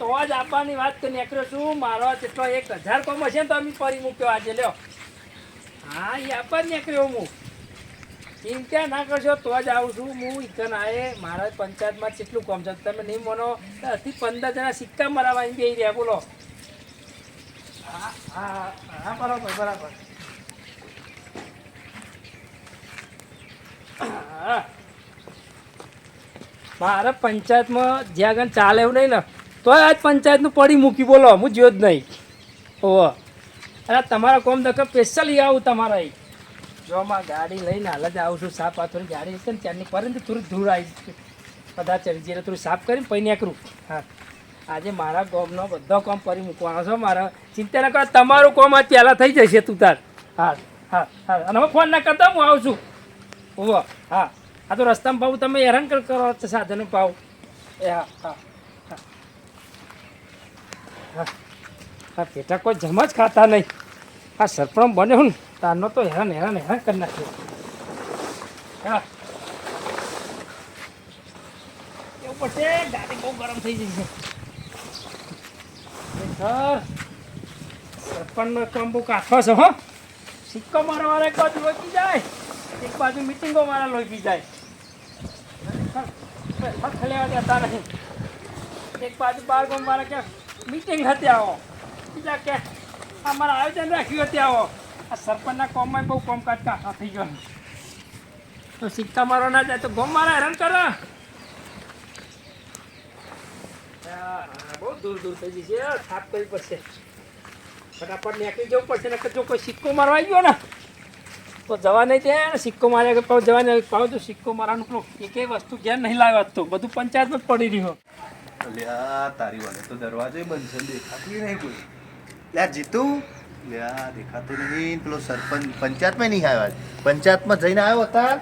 તો જ આપવાની વાત કરી નીકળ્યો છું. મારો જેટલો એક હજાર કોમ હશે ને તો અમે ફરી મૂક્યો આજે, લ્યો. હા એ આપવા જ નીકળ્યો હું. ચિંતા ના કરશો, તો જ આવું છું. હું ઇકન આવે મારા પંચાયતમાં કેટલું કોમ છે? તમે નહીં માનો દસથી પંદર જણા સિક્કા મરાવા અહીં બેસી રહ્યા, બોલો. હા હા હા, બરાબર બરાબર. હા. મારા પંચાયતમાં જ્યાં આગળ ચાલે એવું નહીં ને. તો આજ પંચાયતનું પડી મૂકી બોલો, હું જ્યો જ નહીં. ઓહો. અરે, તમારા કોમ દખો સ્પેશિયલ આવું તમારા જોમાં ગાડી લઈને હાલ જ આવું છું સાફ પાથોડી ગાડી હશે ને ત્યારની પરંતુ થોડું ધૂળ આવી બધા ચડી જઈને થોડું સાફ કરીને પછી નીકળું હા. આજે મારા કોમનો બધો કોમ કરી મૂકવાનો છે, મારા ચિંતા ના કરો, તમારું કોમ આજ પહેલાં થઈ જશે તું તાર. હા હા હા. અને હવે ફોન ના કરતા હું આવું છું. ઓહો, હા. આ તો રસ્તામાં ભાવ તમે હેરાન કર- કરો છો સાધનો ભાવ એ હા હા હા. હા. પેટા કોઈ જમ જ ખાતા નહીં. આ સરપંચ બન્યો ને, તારનો તો હેરાન હેરાન હેરાન કરી નાખ્યો. હા. એવું પડશે ગાડી બહુ ગરમ થઈ જઈ છે સર સરપંચનો કાઠો છે, હો. સિક્કો મારવા વાળા એક બાજુ જાય, એક બાજુ મિટિંગો મારા લોહી જાય. ખલેવા દેતા નહીં એક બાજુ બાર ગામ મારા કે મિટિંગ હતી આવો. બીજા કે અમારા આયોજન રાખ્યું હતી આવો. આ સરપંચના કોમમાં બહુ કોમકાજ કાઢા થઈ ગયો. તો સિક્કા મારો ના જાય તો ગોમ મારા હેરાન કર બહુ દૂર દૂર થઈ જશે. થાપ કરવી પડશે. ફટાફટ નીકળી જવું પડશે, નકર જો કોઈ સિક્કો મારવા ગયો ને, તો જવા નહીં ત્યાં સિક્કો માર્યા કે પાછું જવા નહીં પાછું તો સિક્કો મારવાનું એક વસ્તુ ઘેર નહીં લાવ્યો તો બધું પંચાયતમાં જ પડી રહ્યો. લ્યા તારી વાલે તો દરવાજો બંધ છે દેખાતી નહીં કોઈ. લ્યા જીતુ. લ્યા દેખાતું નહીં. પેલો સરપંચ પંચાયતમાં નહીં આવ્યા. પંચાયતમાં જઈને આવ્યો હતા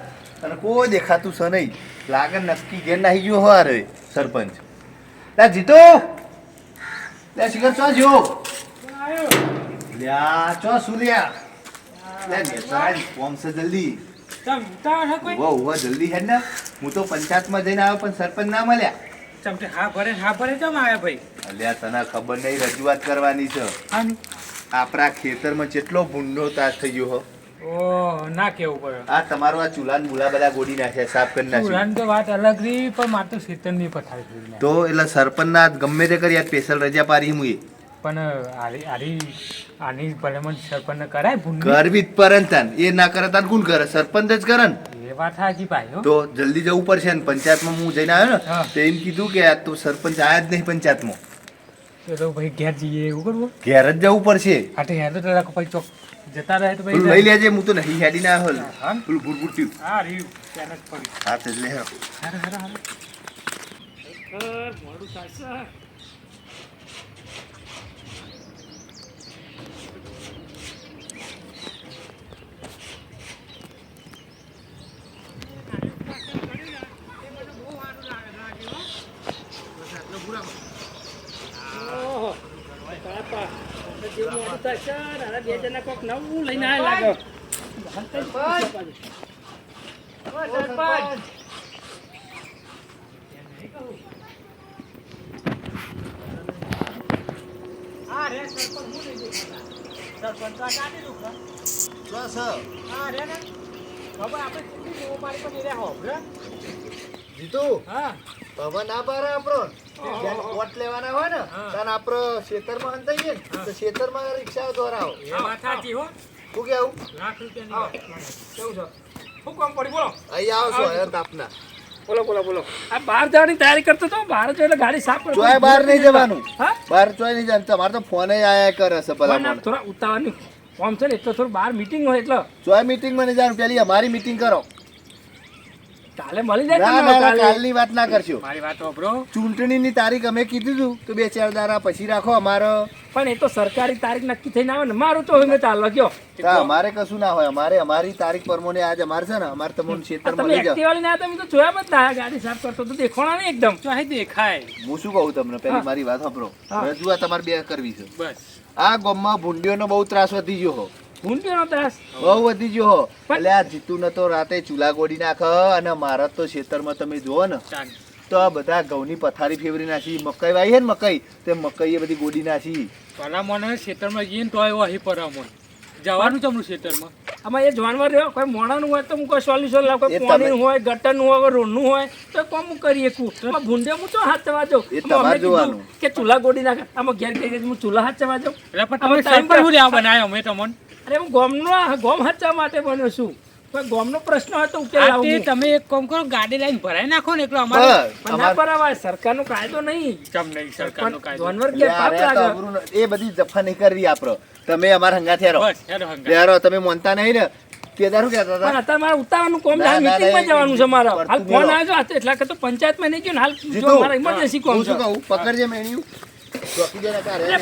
અને કોઈ દેખાતું છે નહીં. લાગે નક્કી ઘેર નાહી ગયો હોય રે સરપંચ. લ્યા જીતુ. લ્યા શિખર ચો જો લ્યા ચો સુર્યા? લ્યા કોમ છે જલ્દી. હે જલ્દી હેડ ને. હું તો પંચાયતમાં જઈને આવ્યો પણ સરપંચ ના મળ્યા. ચમટે હા ભરે હા ભરે કેમ આવ્યા ભાઈ? અલ્યા તને ખબર નહીં રજૂઆત કરવાની છે. આપણા ખેતરમાં કેટલો ભૂંડો તાસ થઈ ગયો હો. ઓ ના કેવું પડે. આ તમારો આ ચૂલાન બુલા બધા ગોડી નાખ્યા સાફ કરી નાખ્યા. ચૂલાન તો વાત અલગ રહી પણ મારે તો શીતળની પથારી તો એટલે સરપંચના ગમે તે કરી આ સ્પેશિયલ રજા પારી હું એ. પણ આરી આરી આની ભલે મને સરપંચ કરાય ભૂલ કરવી જ પરન એ ના કરે તાન કોણ કરે? સરપંચ જ કરે ને. એ વાત સાચી ભાઈ તો જલ્દી જવું પડશે ને પંચાયતમાં હું જઈને આવ્યો ને હા. તો એમ કીધું કે આ તો સરપંચ આયા જ નહીં પંચાયતમાં. તો તો ભાઈ ઘેર જઈએ એવું કરવું? ઘેર જ જવું પડશે. હેર તો રાખો ભાઈ ચોક જતા રહે તો ભાઈ લઈ લેજે હું તો નહીં હેડી ના આવ્યો. હા? થયું. હા રહ્યું. ત્યાં જ પડી. હા તે લે હેરો. હારે હારે હારે મોડું થાય ઓહો બાપા જેવું મોડું થાય છે ને હારા બે જણા કોક નવું લઈને આવ્યા લાગે સરપંચ હા રે સરપંચ હું નહીં દેખાતા સરપંચ આ કાઢી દઉં ખા. બસ હા રે ને હવે આપણે કેટલી જેવો પાડી પણ રે હો રે જીતુ હા. પવન ના પારે આપણો જ્યાં લેવાના હોય ને. ત્યાં આપણો ખેતરમાં અંતાઈએ ને તો ખેતરમાં રિક્ષા દોરાવો એ વાત સાચી હો. શું કેવું લાખ રૂપિયાની કેવું છે? શું કામ પડી? બોલો. અહીં આવશો અહીંયા તાપના. બોલો બોલો બોલો. આ બહાર જવાની તૈયારી કરતો તો બહાર જો એટલે ગાડી સાફ કરો ચોય બહાર નહીં જવાનું. હા? બહાર ચોય નહીં જવાનું. તમારે તો ફોને આયા કરે છે ભલા મને થોડા ઉતાવળની. ફોર્મ છે ને એટલે થોડું બહાર મીટિંગ હોય એટલે. ચોય મીટિંગમાં નહીં જવાનું. પેલી અમારી મીટિંગ કરો. કાલે મળી જાય ના ના ના, કાલે. કાલની વાત ના કરશો. મારી વાત વાપરો. ચૂંટણીની તારીખ અમે કીધું હતું તો બે ચાર દાડા પછી રાખો અમારો. પણ એ તો સરકારી તારીખ નક્કી થઈને આવે ને મારું તો હવે ચાલો કયો અમારે કશું ના હોય. અમારે અમારી તારીખ પરમોને આજ અમારે છે ને અમારે તમને ક્ષેત્ર મળી જાય વાળી ના તમે તો જોયા જ ના ગાડી સાફ કરતો તો દેખોણા નહીં એકદમ. ચાહે દેખાય. હું શું કહું તમને પહેલી મારી વાત સાંભળો. રજૂઆત તમારે બે કરવી છે. બસ. આ ગામમાં ભૂંડીઓનો બહુ ત્રાસ વધી ગયો ભૂંડીનો બહુ વધી ગયો એટલે આ જીતુ ને તો રાતે ચૂલા ગોડી નાખ અને મારા તો ખેતરમાં તમે જુઓ ને તો આ બધા ઘઉંની પથારી ફેવરી નાખી. મકાઈ વાઈ હે ને મકાઈ? તે મકાઈ એ બધી ગોડી નાખી. પેલા મને ખેતરમાં જઈએ ને તો આવ્યો અહીં પર અમોન જવાનું ચમનું ખેતરમાં? આમાં એ જાનવર રહ્યો કોઈ મોણાનું હોય તો હું કોઈ સોલ્યુશન લાવ કોઈ પાણી હોય ગટરનું હોય રોડનું હોય તો કોમ હું કરી શકું? આમાં ભૂંડે હું તો હાથ ચવા જાઉં એ તમારે જોવાનું. કે ચૂલા ગોડી નાખે. આમાં ઘેર ઘેર હું ચૂલા હાથ ચવા જાઉં એટલે પણ તમે ટાઈમ પર- શું લેવા બનાવ્યો અમે તમને. અરે હું ગોમનો ગોમ હચવા માટે બન્યો છું. પણ ગોમનો પ્રશ્ન હતો તો ઉકેલ લાવું તમે એક કામ કરો ગાડી લઈને ભરાઈ નાખો ને એટલો અમારે. ના અમાર- સરકારનો કાયદો નહીં. કેમ નહીં સરકારનો કાયદો. જાનવર કે પાપ લાગે? એ બધી જફા નહીં કરવી આપરો તમે અમારા હંગાથી હારો. બસ તમે મોનતા નહીં ને? કેદાર કહેતા પણ હતા અત્યારે મારે ઉતારવાનું કોમ ના, છે મીટિંગમાં જવાનું છે મારા. હાલ ફોન આવ્યો છે એટલા કે તો પંચાયતમાં નહીં ગયો ને હાલ જો મારા ઇમરજન્સી કોમ છે. કહું? પકડજે મેણ્યું ચોકી દે ને તારે એ,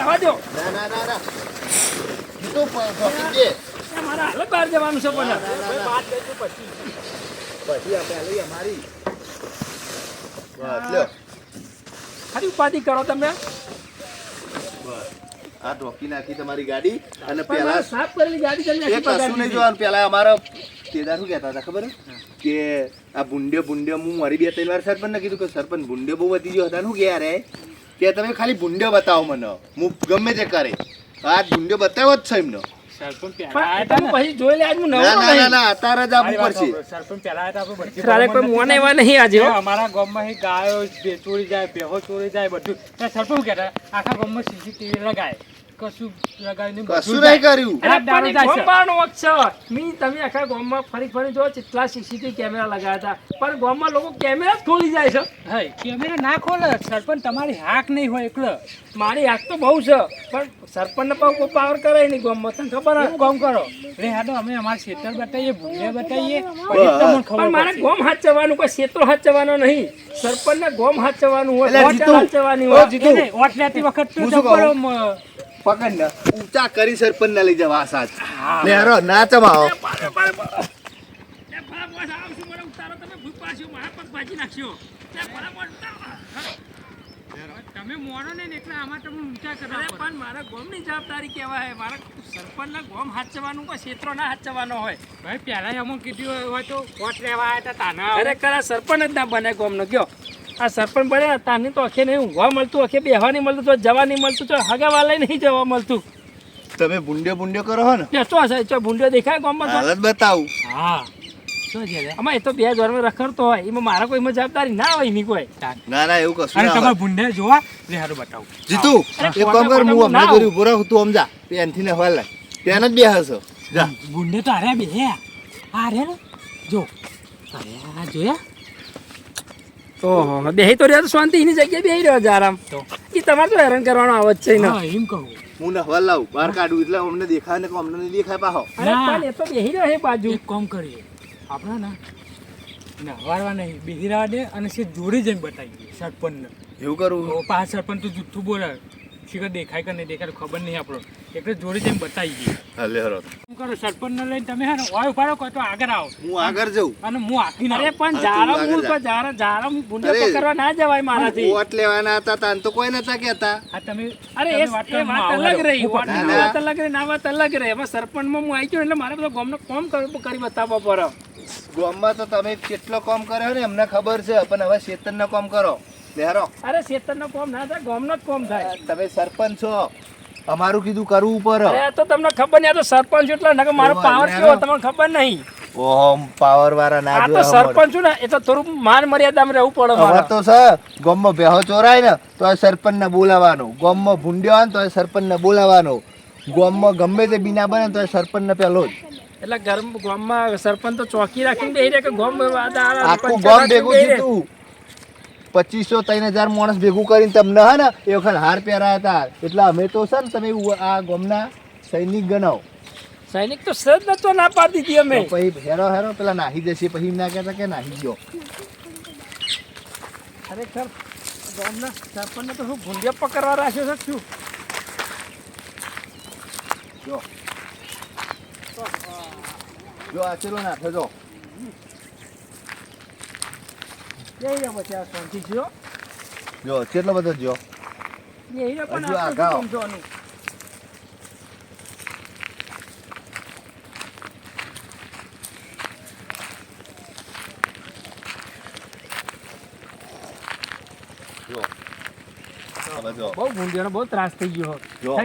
રવા દો. ના ના ના. મારે હાલ બહાર જવાનું છે પણ વાત કરીશું પછી પછી આપણે લઈ અમારી બસ લ્યો ખાલી ઉપાધિ કરો તમે. બસ. આ ઢોકી નાખી તમારી ગાડી અને પેલા સાફ કરેલી ગાડી તમે એ કશું નહીં જોવાનું. પેલા અમારા શું કહેતા હતા ખબર? કે આ ભૂંડ્યો ભૂંડ્યો હું મારી બે ત્રણ વાર સરપંચને કીધું કે સરપંચ ભૂંડ્યો બહુ વધી ગયો હતા. શું કે યાર કે તમે ખાલી ભૂંડ્યો બતાવો મને. હું ગમે તે કરે. આ ભૂંડ્યો બતાવ્યો જ છે એમનો. અમારા ગામમાં ગાયો ચોરી જાય બેહો ચોરી જાય બધું. સરપંચ કેતા આખા ગામમાં સીસીટીવી લગાય. કશું લગાવીને કશું નહીં કર્યું. મી તમે આખા ગામમાં ફરી ફરી જો કેટલા સીસીટીવી કેમેરા લગાવ્યા હતા. પણ ગામમાં લોકો કેમેરા જ ખોલી જાય છે. હા કેમેરા ના ખોલે સરપંચ તમારી હાક નહીં હોય એકલો. મારી હાથ તો બહુ છે પણ સરપંચને કોઈ પાવર કરે નહીં ગામમાં. તને ખબર હે? કરો? રે હાડો અમે અમારા ખેતર બતાવીએ ભૂલે બતાવીએ તમને પણ મારે. ગોમ હાચવવાનું કોઈ ક્ષેત્રો હાચવાનો નહીં. સરપંચને ગોમ હાચવાનું હોય ઓ હોય. ઓટ લેતી વખત તો પકડ ને. ઊંચા કરી સરપંચ ના લઈ જવા આ ને હરો ના ચમાવો. તમે મોડો ને એટલે આમાં તમે ઊંચા કરવા અરે પણ મારા ગોમની જવાબદારી કહેવાય મારા સરપંચના ગોમ હાચવવાનું કોઈ ક્ષેત્રો ના હાચવવાનો હોય? ભાઈ પહેલા અમુક કીધું હોય તો કોટ લેવા આવ્યા હતા તાના અરે આ સરપંચ જ ના બને ગોમનો. કયો આ સરપંચ બને ને તાની તો અખે નહીં ઊંઘવા મળતું અખે બેહવા નહીં મળતું તો જવા નહીં મળતું તો હગાવાલે નહીં જવા મળતું. તમે ભૂંડ્યો ભૂંડ્યો કરો હો ને? શું હશે ચો ભૂંડ્યો દેખાય ગામમાં હાલત બતાવું. હા. એ તો બે જોર રખડતો હોય એમાં મારા કોઈ જવાબદારી ના હોય એની કોઈ. ના ના એવું કશું અને ના તમારે ભૂંડે જોવા રે હારું બતાવું. જીતુ એક કામ કર હું હમણાં ના ઊભો રહો તું સમજા. પેનથી ને હવાલ. પેન જ બે હશો જા. ભૂંડે તો આરે બે આરે ને? જો. અરે આ જોયા. ઓહો બે તો રહ્યો તો શાંતિ એની જગ્યાએ બેહી રહ્યો છે આરામ તો? એ તમારે તો હેરાન કરવાનો આવત છે ને હા એમ કહું. હું ને હવાલ લાવું બહાર કાઢું એટલે અમને દેખાય ને કે અમને નહીં દેખાય પાહો. અરે ના. પણ એ તો બેહી રહ્યો છે બાજુ. એક કામ કરીએ. આપણે ના નવારવા નહીં બેહી રહેવા દે અને સે જોડે જઈને બતાવીએ સરપંચને. એવું કરું? પાછા સરપંચ તો જુઠ્ઠું બોલે શીખર દેખાય કે નહીં દેખાય ખબર નહીં આપણો. એટલે જોડી જઈને હાલે હરો. શું કરો સરપંચને લઈને તમે હે ને ઓય ઉપાડો કોઈ તો આગળ આવો. હું આગળ જઉં. અને હું આપીને અરે પણ જારા મૂળ. તો જારા જારા હું ભૂંડે અરે. પકડવા ના જવાય મારાથી. વોટ લેવાના હતા તાન તો કોઈ નતા કેતા આ તમે અરે એ વાત અલગ રહી વાત ના, ના. અલગ રહી ના વાત અલગ રહી. હવે સરપંચમાં હું આવી ગયો એટલે મારે બધો ગામનો કોમ કર- કરી બતાવવા પડે. ગામમાં તો તમે કેટલો કામ કર્યો ને એમને ખબર છે પણ હવે શેતનનો કામ કરો. લેહરો અરે શેતરનો કોમ ના થાય ગામનો જ કોમ થાય. તમે સરપંચ છો. અમારું કીધું કરવું પડે તો તમને ખબર નહીં આ તો સરપંચ એટલે નકર મારો પાવર કેવો તમને ખબર નહીં? ઓહો પાવર વાળા ના આ તો સરપંચ છું ને એ તો થોડુંક માન મર્યાદામાં રહેવું પડે મારે. તો સર ગામમાં બેહો ચોરાય ને તો એ સરપંચને બોલાવવાનો. ગામમાં ભૂંડ્યો હોય ને તો આ સરપંચને બોલાવવાનો. ગામમાં ગમે તે બીના બને તો સરપંચને પેલો જ. એટલે ગામમાં સરપંચ તો ચોકી રાખીને બેહી રહે કે ગામ આખું ગામ ભેગું થયું પચીસો ત્રણ હજાર માણસ ભેગું કરીને તમને હે ને એ વખત હાર પહેરાયા હતા. એટલે અમે તો છે ને તમે આ ગામના સૈનિક ગણાવ સૈનિક તો સજ નતો ના પાડી દીધી અમે. પછી હેરો હેરો પેલા નાહી જશે પછી ના કહેતા કે નાહી ગયો. ખરેખર ગામના સરપંચને તો શું ભૂંડિયા પકડવા રાખ્યો છે શું? જો. જો આ ચેલો નાખે જો જઈ રહ્યા પછી આ શાંતિ થયો. જો કેટલો બધો જો પણ આ સમજવાનું? આવો. બહુ ભૂંડીઓનો બહુ ત્રાસ થઈ ગયો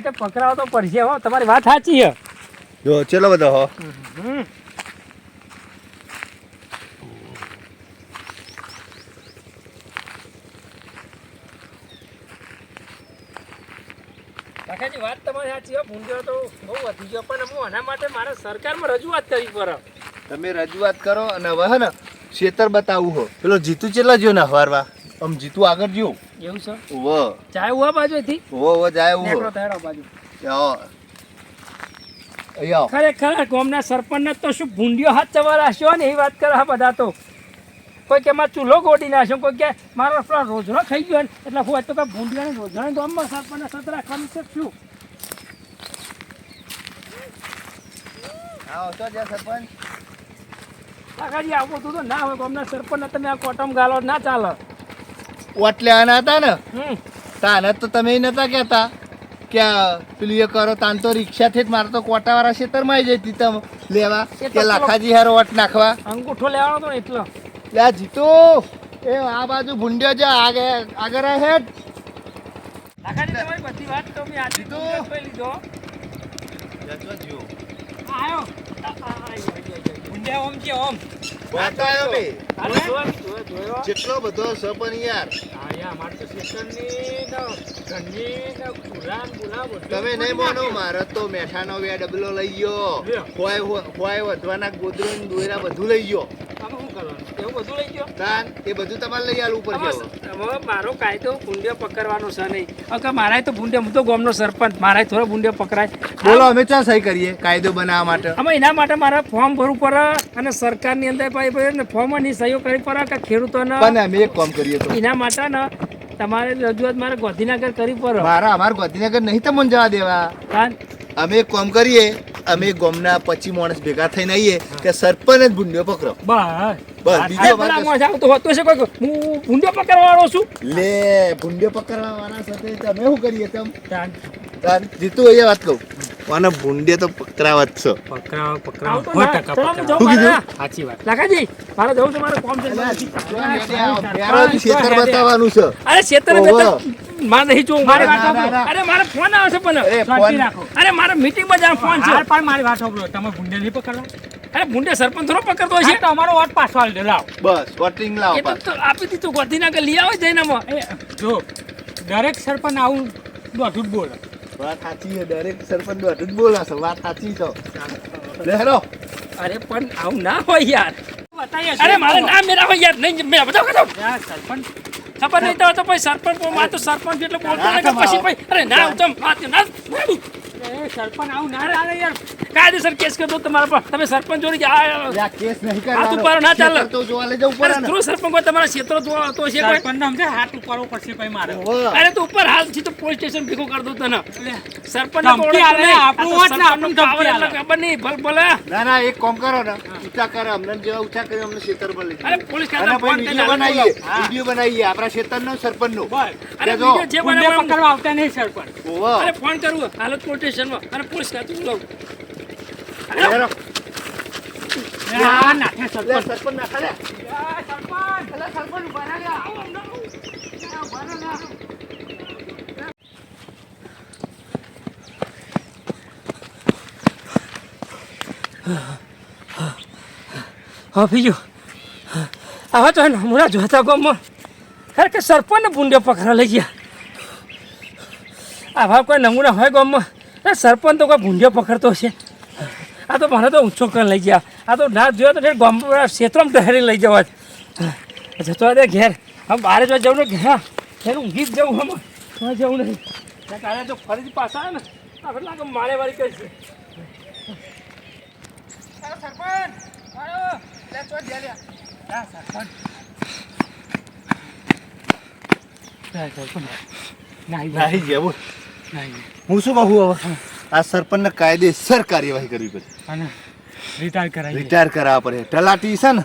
કે પકડાવો તો પડશે હો તમારી વાત સાચી છે જો ચલો બધો હો. હમ. કાકાજી વાત તમારી સાચી હો ભૂંડીઓ તો બહુ વધી ગયો પણ હું આના માટે મારે સરકારમાં રજૂઆત કરવી પડે તમે રજૂઆત કરો અને હવે ને ખેતર બતાવું હો. પેલો જીતુ ચેલા જો ને હવારવા? આમ જીતુ આગળ જો એવું છે? વ જાય ઉવા બાજુ થી વ વ જાય ઉવો. નેકરો હો તહેડો બાજુ. આવો. ખરેખર ગામના સરપંચને તો શું ભૂંડિયો હાથ ચવા રાખ્યો ને એ વાત કરે આ બધા તો. કોઈ કે મારો ચૂલો ગોડી નાખ્યો કોઈ કે મારો રોજનો ખાઈ ગયો ને એટલે હું તો કે ભૂંડિયાને રોજનો ગામમાં સરપંચને સતરા રાખવાનું છે શું? આવો તો જ્યાં સરપંચ. કાકાજી આવું બધું તો ના હોય ગામના સરપંચને તમે આ કોટમ ગાલો ના ચાલે. ઓટલે આના હતા ને? તાને તો તમે નતા કહેતા કે પેલું એ કરો તાન તો રિક્ષાથી જ મારે તો કોટાવાળા ખેતરમાં આવી જતી તમે લેવા. કે લાખાજી હારો વટ નાખવા. અંગૂઠો લેવાનો હતો એટલો. લે જીતો એ આ બાજુ ભૂંડ્યો છે આગળ આગળ આ હેડ. લાખાજી તમારી બધી વાત તો મેં આજે લીધો. આયો, ઓમ છે ઓમ? વાત આવ્યો બે. જેટલો બધો સપન યાર. તમે નહીં માનો મારે તો મેઠાનો બે ડબલો લઈ ગયો. ખોય હોય વધવાના ગોદરો ને દોયરા બધું લઈ ગયો. એવું બધું લઈ ગયો? તાન એ બધું તમારે લઈ આલવું પડશે હવે. મારો કાયદો ભૂંડિયો પકડવાનો છે નહીં. હવે કે તો ભૂંડિયો હું તો ગામનો સરપંચ મારાય થોડો ભૂંડિયો પકડાય. બોલો અમે ચા સહી કરીએ કાયદો બનાવવા માટે. આમાં એના માટે મારે ફોર્મ ભરવું પડે અને સરકારની અંદર ભાઈ ભાઈ ને ફોર્મની કરવી પડે કે ખેડૂતોને? પણ અમે એક કામ કરીએ તો. એના માટે ને તમારે રજૂઆત મારે ગોધીનગર કરવી પડે. મારા અમારે ગોધીનગર નહીં તમને જવા દેવા. અમે એક કામ કરીએ અમે ગામના પચી માણસ ભેગા થઈને આવીએ કે સરપંચ જ ભૂંડ્યો પકડો. બસ. બસ બીજો માણસ આવતો હોતો છે કોઈ હું ભૂંડિયો પકડવાનો છું. લે ભૂંડ્યો પકડવાના સાથે તમે શું કરીએ તમ. તાન. અહીંયા વાત કહું મને ભૂંડે તો પકરાવા જ છો. પકડાવ પકડાવ. સો ટકા. સાચી વાત. લાખાજી મારે જવું છે મારે કોમ છે. ખેતર બતાવવાનું છે. અરે ઓહો. મારે નહીં જોવું. મારે વાત સાંભળો. અરે મારે ફોન આવે છે પણ. અરે શાંતિ ફોન. રાખો. અરે મારે મીટિંગમાં જવાનો ફોન છે. પણ મારી વાત સાંભળો. તમે ગુંડે નહીં પકડવા અરે ભૂંડે સરપંચ થોડો પકડતો હોય છે. તો અમારો વોટ પાછો આલી લાવ. બસ વોટિંગ લાવો એ તો આપી દીધું. ગોધીનગર લઈ આવો જઈને જો દરેક સરપંચ આવું દોઢું બોલે. વાત સાચી છે દરેક સરપંચ બધું જ બોલાશે વાત સાચી છે. લે હેરો અરે પણ આવું ના હોય યાર. અરે મારે ના મેરા હોય યાર. નહીં મેં બધા કહેતો યાર, સરપંચ ખબર નહીં તો પછી સરપંચમાં તો સરપંચ એટલે બોલતો પછી અરે ના ઉત્તમ વાત ના. ના. સરપંચ આવું ના ચાલે યાર. કાયદેસર કેસ કરી તમારા પર. તમે સરપંચ જોડે આ કેસ નહીં હાથ કરવાનો ના ચાલે. તો જોવા લઈ જવું અરે ને. સરપંચ હોય તમારા ક્ષેત્રો જોવા તો છે કોઈ? સરપંચ સમજે હાથ ઉપાડવો પડશે પછી મારે. અરે તો ઉપર હાલથી તો પોલીસ સ્ટેશન ભેગો કરી દો તને. સરપંચ ધમકી આલે, આપણું વાત ને આપણું ધમકી આલે. ખબર નહીં ભલ ભલે. ના ના એક કામ કરો ને. ઊંચા કરો અમને જેવા ઊંચા કરી અમને ખેતર પર લઈ અરે પોલીસ વીડિયો બનાવીએ. આપણા સરપંચનો. બસ. અરે કે જે. ભૂંડિયા પકડવા આવતા નહીં સરપંચ. અરે ફોન કરવું હાલત પોલીસ સ્ટેશનમાં અને પોલીસ ખાતું બોલાવું. હેરો. આ નાખે લે, સરપંચ. સરપંચ નાખા લે. હા બીજું. હવે તો હમણાં જોતા ગામમાં. ખરેખર સરપંચને ભૂંડે પકડા લઈ ગયા. આવા કોઈ નમૂના હોય ગામમાં? એ સરપંચ તો કોઈ ભૂંડે પકડતો છે આ તો મને તો ઊંચો કરીને લઈ ગયા. આ તો ના જોયો તો ગામ ક્ષેત્રમાં ટહેરી લઈ જવા. જ જતો દે ઘેર. હમ બહાર જો જવું ને ઘેર ઘેર ઊંઘી જ જવું આમાં. ત્યાં જવું નહીં. તારે કાલે જો ફરીથી પાછા આવે ને. આપણે લાગે મારે વાળી કરી છે. સરપંચ આયો લે ચો દે લે. લા સરપંચ. નાહી ગયા. બોલ. નાઈ હું શું કહું હવે આ સરપંચને કાયદેસર કાર્યવાહી કરવી પડે. અને રિટાયર કરાવી રિટાયર કરાવવા પડે. તલાટી છે ને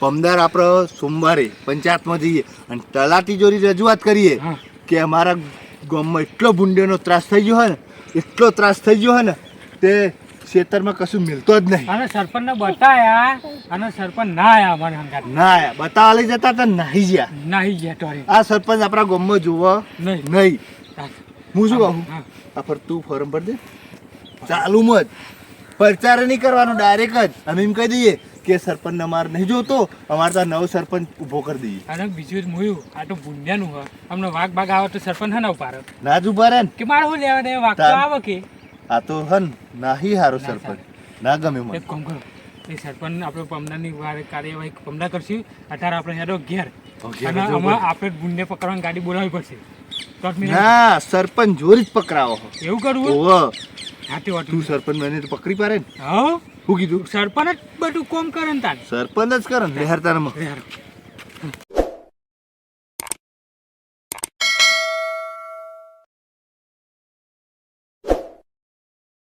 પમદાર આપણે સોમવારે પંચાયતમાં જઈએ અને તલાટી જોડી રજૂઆત કરીએ કે અમારા ગામમાં એટલો ભૂંડેનો ત્રાસ થઈ ગયો હોય ને એટલો ત્રાસ થઈ ગયો હોય ને તે ખેતરમાં કશું મિલતો જ નહીં. અને સરપંચને બતાયા અને સરપંચ ના આયા અમારે હંગાત. ના આયા. બતાવા લઈ જતા તો નાહી ગયા. નાહી ગયા આ સરપંચ આપણા ગામમાં જોવો નહીં. નહીં. હા. શું કહું? આ પર તું ફોરમ ભર દે. ચાલુ મત. પ્રચાર નહીં કરવાનો ડાયરેક્ટ જ. અમે એમ કહી દઈએ કે સરપંચ અમારે નહીં જોતો અમારે તો નવો સરપંચ ઊભો કરી દઈએ. અને બીજું મોયું આ તો ભૂંડિયાનું હોય. અમને વાઘ બાગ આવે તો સરપંચ હા ના ઉપાડે ના જ ઊભા રહે કે મારે શું લેવા દે? વાઘ તો આવે કે? આ તો હન નાહી હારો સરપંચ. ના ગમે મને. એક કામ કરો. એ સરપંચ આપણે પમનાની વારે કાર્યવાહી પમના કરશું. અત્યારે આપણે હેડો ઘેર. અને આમાં આપણે ગુંડે પકડવાની ગાડી બોલાવવી પડશે. ના સરપંચ જોરી જ પકડાવો. એવું કરવું ઓહો. હાથી તું સરપંચ મને તો પકડી પાડે ને. હા? શું કીધું? સરપંચ જ બધું કોમ કરે ને તાર. સરપંચ જ કરે ને લેહર તારમાં.